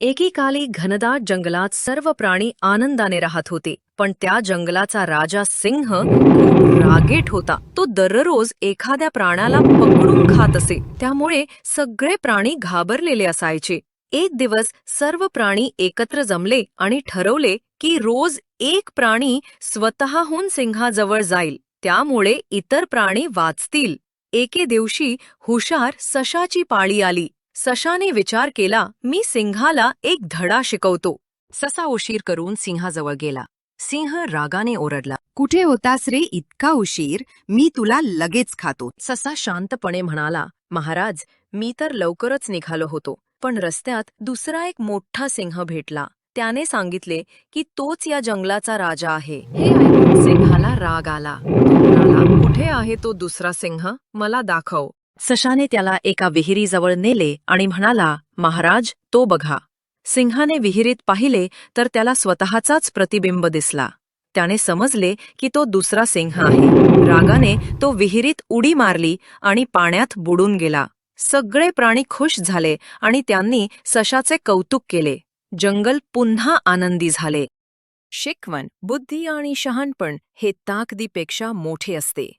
एकेकाली घनदाट जंगलात सर्व प्राणी आनंदाने राहत होते पण त्या जंगलाचा राजा सिंह खूप रागेट होता. तो दररोज एखाद्या प्राण्याला पकडून खात असे. त्यामुळे सगळे प्राणी घाबरलेले असायचे. एक दिवस सर्व प्राणी एकत्र जमले आणि ठरवले की रोज एक प्राणी स्वतःहून सिंहाजवळ जाईल. त्यामुळे इतर प्राणी वाचतील. एके दिवशी हुशार सशाची पाळी आली. सशाने विचार केला मी सिंहाला एक धडा शिकवतो. ससा उशीर करून सिंहाजवळ गेला. सिंह रागाने ओरडला कुठे होतास रे इतका उशीर? मी तुला लगेच खातो. ससा शांतपणे म्हणाला महाराज मी तर लवकरच निघालो होतो पण रस्त्यात दुसरा एक मोठा सिंह भेटला. त्याने सांगितले की तोच या जंगलाचा राजा आहे. हे ऐकून सिंहाला राग आला. म्हणाला कुठे आहे तो दुसरा सिंह? मला दाखव. सशाने त्याला एका विहिरीजवळ नेले आणि म्हणाला महाराज तो बघा. सिंहाने विहिरीत पाहिले तर त्याला स्वतःचाच प्रतिबिंब दिसला. त्याने समजले की तो दुसरा सिंह आहे. रागाने तो विहिरीत उडी मारली आणि पाण्यात बुडून गेला. सगळे प्राणी खुश झाले आणि त्यांनी सशाचे कौतुक केले. जंगल पुन्हा आनंदी झाले. शिकवण बुद्धी आणि शहाणपण हे ताकदीपेक्षा मोठे असते.